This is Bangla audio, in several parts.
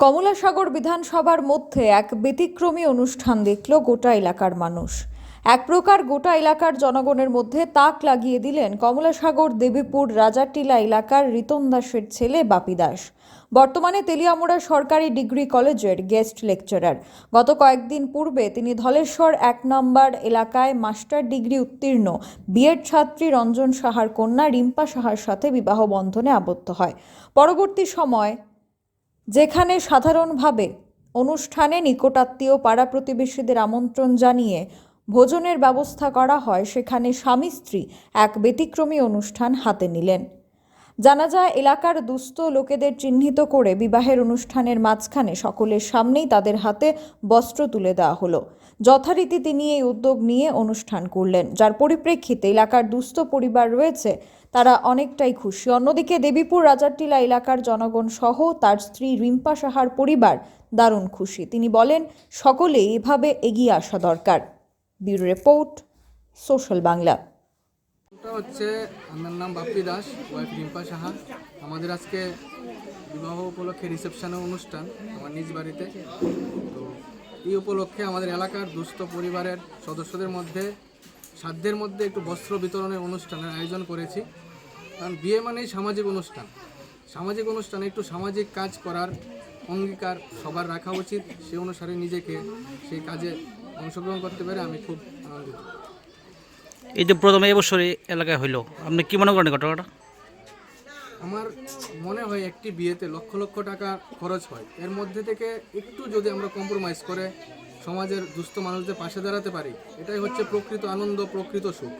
কমলাসাগর বিধানসভার মধ্যে এক ব্যতিক্রমী অনুষ্ঠান দেখল গোটা এলাকার মানুষ। এক প্রকার গোটা এলাকার জনগণের মধ্যে তাক লাগিয়ে দিলেন কমলাসাগর, দেবীপুর, রাজাটিলা এলাকার রিতন দাসের ছেলে বাপি দাস। বর্তমানে তেলিয়ামুড়া সরকারি ডিগ্রি কলেজের গেস্ট লেকচারার। গত কয়েকদিন পূর্বে তিনি ধলেশ্বর এক নম্বর এলাকায় মাস্টার ডিগ্রি উত্তীর্ণ। বিএড ছাত্রী রঞ্জন সাহার কন্যা রিম্পা সাহার সাথে বিবাহ বন্ধনে আবদ্ধ হয়। পরবর্তী সময় যেখানে সাধারণভাবে অনুষ্ঠানে নিকটাত্মীয় পাড়া প্রতিবেশীদের আমন্ত্রণ জানিয়ে ভোজনের ব্যবস্থা করা হয়, সেখানে স্বামী স্ত্রী এক ব্যতিক্রমী অনুষ্ঠান হাতে নিলেন। জানা যায় এলাকার দুস্থ লোকেদের চিহ্নিত করে বিবাহের অনুষ্ঠানের মাঝখানে সকলের সামনেই তাদের হাতে বস্ত্র তুলে দেওয়া হলো। যথারীতি তিনি এই উদ্যোগ নিয়ে অনুষ্ঠান করলেন। যার পরিপ্রেক্ষিতে এলাকার দুস্থ পরিবার রয়েছে, তারা অনেকটাই খুশি। অন্যদিকে দেবীপুর রাজারটিলা এলাকার জনগণ সহ তার স্ত্রী রিম্পা সাহার পরিবার দারুণ খুশি। তিনি বলেন, সকলেই এভাবে এগিয়ে আসা দরকার। Bureau report, social Bangla. হচ্ছে, আমার নাম বাপ্পি দাস ওয়াইফ রিম্পা সাহা। আমাদের আজকে বিবাহ উপলক্ষে রিসেপশনের অনুষ্ঠান আমার নিজ বাড়িতে। তো এই উপলক্ষে আমাদের এলাকার দুস্থ পরিবারের সদস্যদের মধ্যে, সাধ্যের মধ্যে একটু বস্ত্র বিতরণের অনুষ্ঠানের আয়োজন করেছি। কারণ বিয়ে মানেই সামাজিক অনুষ্ঠান। সামাজিক অনুষ্ঠানে একটু সামাজিক কাজ করার অঙ্গীকার সবার রাখা উচিত। সে অনুসারে নিজেকে সেই কাজে অংশগ্রহণ করতে পেরে আমি খুব আনন্দিত। এই যে প্রথমে এবছর এই এলাকায় হইল। আপনি কি মনে করেন ঘটনাটা? আমার মনে হয় একটি বিয়েতে লক্ষ লক্ষ টাকা খরচ হয়। এর মধ্যে থেকে একটু যদি আমরা কম্প্রোমাইজ করে সমাজের দুস্থ মানুষদের পাশে দাঁড়াতে পারি এটাই হচ্ছে প্রকৃত আনন্দ প্রকৃত সুখ।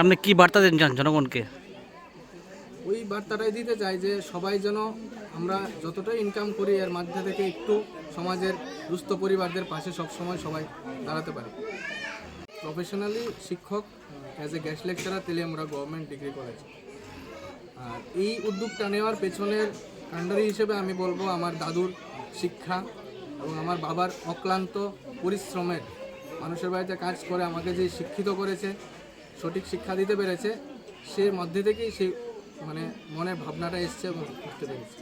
আপনি কি বার্তা দেন চান জনগণকে? ওই বার্তাটাই দিতে চাই যে সবাই যেন আমরা যতটাই ইনকাম করি এর মধ্যে থেকে একটু সমাজের দুস্থ পরিবারদের পাশে সবসময় সবাই দাঁড়াতে পারি। প্রফেশনালি শিক্ষক as a guest lecturer Teliamura government degree college আর এই উদ্যোগটা নেওয়ার পেছনের কাণ্ডারি হিসেবে আমি বলব আমার দাদুর শিক্ষা এবং আমার বাবার অক্লান্ত পরিশ্রমের। মানুষের বাড়িতে কাজ করে আমাকে যে শিক্ষিত করেছে, সঠিক শিক্ষা দিতে পেরেছে, সে মধ্যে থেকেই সেই মানে মনের ভাবনাটা এসছে এবং করতে পেরেছে।